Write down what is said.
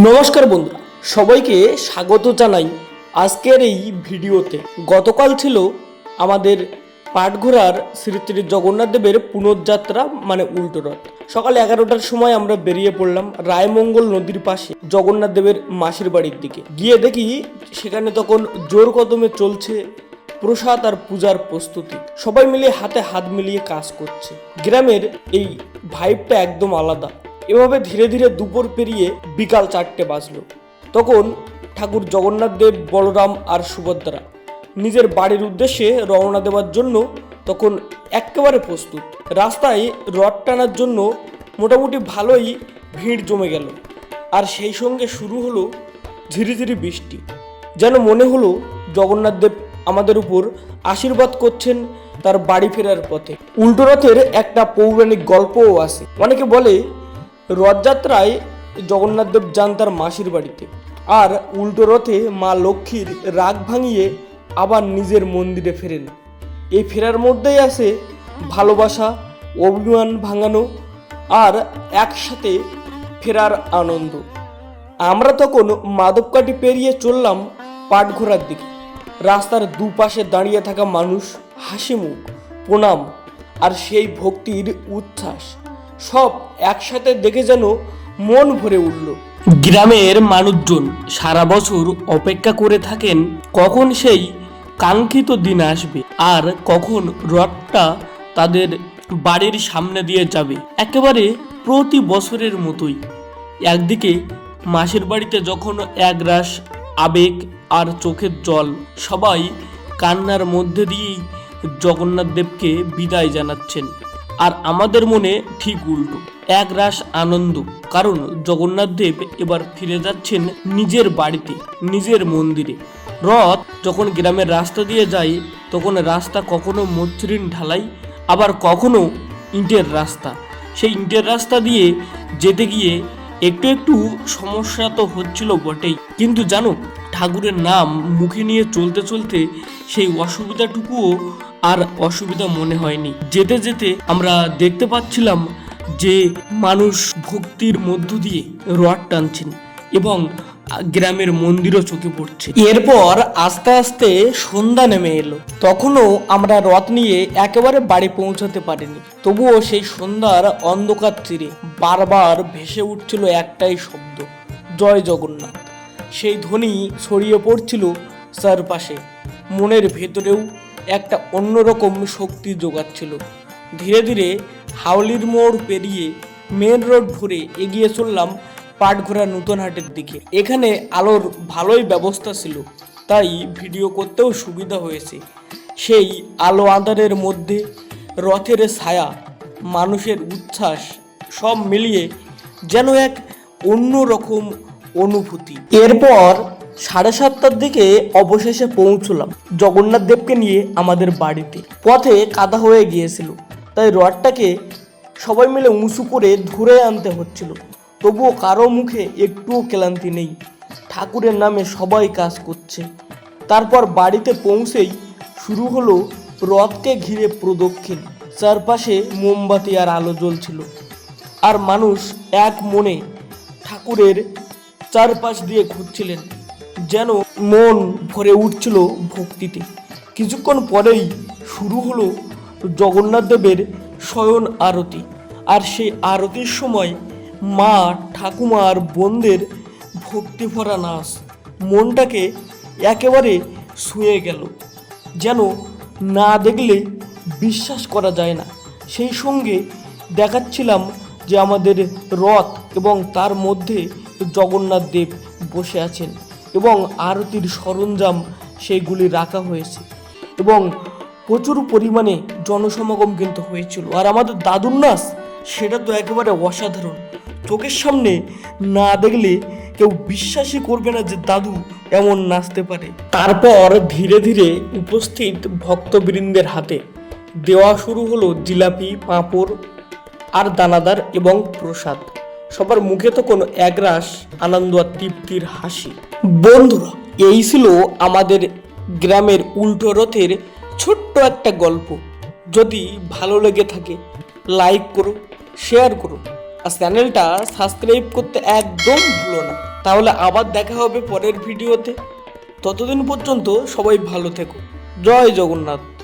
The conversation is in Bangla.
নমস্কার বন্ধুরা, সবাইকে স্বাগত জানাই আজকের এই ভিডিওতে। গতকাল ছিল আমাদের পাটঘোড়ার শ্রী শ্রী জগন্নাথ দেবের পুনর্যাত্রা মানে উল্টো রথ। সকাল এগারোটার সময় আমরা বেরিয়ে পড়লাম রায়মঙ্গল নদীর পাশে জগন্নাথ দেবের মাসির বাড়ির দিকে। গিয়ে দেখি সেখানে তখন জোর কদমে চলছে প্রসাদ আর পূজার প্রস্তুতি। সবাই মিলে হাতে হাত মিলিয়ে কাজ করছে। গ্রামের এই ভাইবটা একদম আলাদা। এভাবে ধীরে ধীরে দুপুর পেরিয়ে বিকাল চারটে বাজলো। তখন ঠাকুর জগন্নাথ দেব, বলরাম আর সুভদ্রা নিজের বাড়ির উদ্দেশ্যে রওনা দেওয়ার জন্য তখন একেবারে প্রস্তুত। রাস্তায় রথ টানার জন্য মোটামুটি ভালোই ভিড় জমে গেল। আর সেই সঙ্গে শুরু হলো ঝিরিঝিরি বৃষ্টি। যেন মনে হলো জগন্নাথ দেব আমাদের উপর আশীর্বাদ করছেন তার বাড়ি ফেরার পথে। উল্টো রথের একটা পৌরাণিক গল্পও আছে। অনেকে বলে রথযাত্রায় জগন্নাথদেব যান তার মাসির বাড়িতে। আর উল্টো রথে মা লক্ষ্মীর রাগ ভাঙিয়ে আবার নিজের মন্দিরে ফেরেন। এই ফেরার মধ্যেই আছে ভালোবাসা, অভিমান ভাঙানো আর একসাথে ফেরার আনন্দ। আমরা তখন মাদবকাঠি পেরিয়ে চললাম পাটঘোড়ার দিকে। রাস্তার দুপাশে দাঁড়িয়ে থাকা মানুষ হাসি মুখ প্রণাম আর সেই ভক্তির উচ্ছ্বাস। সব একসাথে দেখে যেন মন ভরে উঠল। গ্রামের মানুষজন সারা বছর অপেক্ষা করে থাকেন কখন সেই কাঙ্ক্ষিত দিন আসবে আর কখন রথটা তাদের বাড়ির সামনে দিয়ে যাবে। একেবারে প্রতি বছরের মতোই। একদিকে মাসির বাড়িতে যখন এক একরাশ আবেগ আর চোখের জল, সবাই কান্নার মধ্যে দিয়েই জগন্নাথ দেবকে বিদায় জানাচ্ছেন। আর আমাদের মনে ঠিক উল্টো। এক রাস আনন্দ, কারণ জগন্নাথ দেব এবার ফিরে যাচ্ছেন নিজের বাড়িতে, নিজের মন্দিরে। রথ যখন গ্রামের রাস্তা দিয়ে যায়, তখন রাস্তা কখনো মসৃণ ঢালাই, আবার কখনো ইটের রাস্তা। সেই ইটের রাস্তা দিয়ে যেতে গিয়ে একটু একটু সমস্যা তো হচ্ছিল বটেই। কিন্তু জানো ঠাকুরের নাম মুখে নিয়ে চলতে চলতে সেই অসুবিধাটুকুও আর অসুবিধা মনে হয়নি। যেতে যেতে আমরা দেখতে পাচ্ছিলাম যে মানুষ ভক্তির মধ্য দিয়ে রথ টানছেন এবং গ্রামের মন্দিরও চোখে পড়ছে। এরপর আস্তে আস্তে সন্ধ্যা নেমে এলো। তখনও আমরা রথ নিয়ে একেবারে বাড়ি পৌঁছাতে পারিনি। তবুও সেই সন্ধ্যার অন্ধকার তীরে বারবার ভেসে উঠছিল একটাই শব্দ, জয় জগন্নাথ। সেই ধ্বনি ছড়িয়ে পড়ছিল চারপাশে। মনের ভেতরেও একটা অন্যরকম শক্তি যোগাচ্ছিল ধীরে ধীরে হাওলির মোড় পেরিয়ে মেন রোড ধরে এগিয়ে চললাম পাটঘোড়া নতুন হাটের দিকে। এখানে আলোর ভালোই ব্যবস্থা ছিল, তাই ভিডিও করতেও সুবিধা হয়েছে। সেই আলো আঁধারের মধ্যে রথের ছায়া, মানুষের উচ্ছ্বাস সব মিলিয়ে যেন এক অন্যরকম অনুভূতি। এরপর সাড়ে সাতটার দিকে অবশেষে পৌঁছলাম জগন্নাথ দেবকে নিয়ে আমাদের বাড়িতে। পথে কাদা হয়ে গিয়েছিল, তাই রথটাকে সবাই মিলে উঁচু করে ধরে আনতে হচ্ছিল। তবুও কারও মুখে একটুও ক্লান্তি নেই। ঠাকুরের নামে সবাই কাজ করছে। তারপর বাড়িতে পৌঁছেই শুরু হলো রথকে ঘিরে প্রদক্ষিণ। চারপাশে মোমবাতি আর আলো জ্বলছিল। আর মানুষ এক মনে ঠাকুরের চারপাশ দিয়ে ঘুরছিলেন, যেন মন ভরে উঠছিল ভক্তিতে। কিছুক্ষণ পরেই শুরু হলো জগন্নাথ দেবের শয়ন আরতি। আর সেই আরতির সময় মা ঠাকুমা আর বোনদের ভক্তি ভরা নাচ মনটাকে একেবারে শুয়ে গেল, যেন না দেখলে বিশ্বাস করা যায় না। সেই সঙ্গে দেখাচ্ছিলাম যে আমাদের রথ এবং তার মধ্যে জগন্নাথ দেব বসে আছেন এবং আরতির সরঞ্জাম সেইগুলি রাখা হয়েছে এবং প্রচুর পরিমাণে জনসমাগম কিন্তু হয়েছিল। আর আমাদের দাদুর নাচ সেটা তো একেবারে অসাধারণ। চোখের সামনে না দেখলে কেউ বিশ্বাসই করবে না যে দাদু এমন নাচতে পারে। তারপর ধীরে ধীরে উপস্থিত ভক্তবৃন্দের হাতে দেওয়া শুরু হলো জিলাপি, পাঁপড় আর দানাদার এবং প্রসাদ। সবার মুখে তো কোনো একরাশ আনন্দ আর তৃপ্তির হাসি। বন্ধুরা, এই ছিল আমাদের গ্রামের উল্টো রথের ছোট্ট একটা গল্প। যদি ভালো লেগে থাকে, লাইক করো, শেয়ার করো, আর চ্যানেলটা সাবস্ক্রাইব করতে একদম ভুলো না। তাহলে আবার দেখা হবে পরের ভিডিওতে। ততদিন পর্যন্ত সবাই ভালো থেকো। জয় জগন্নাথ।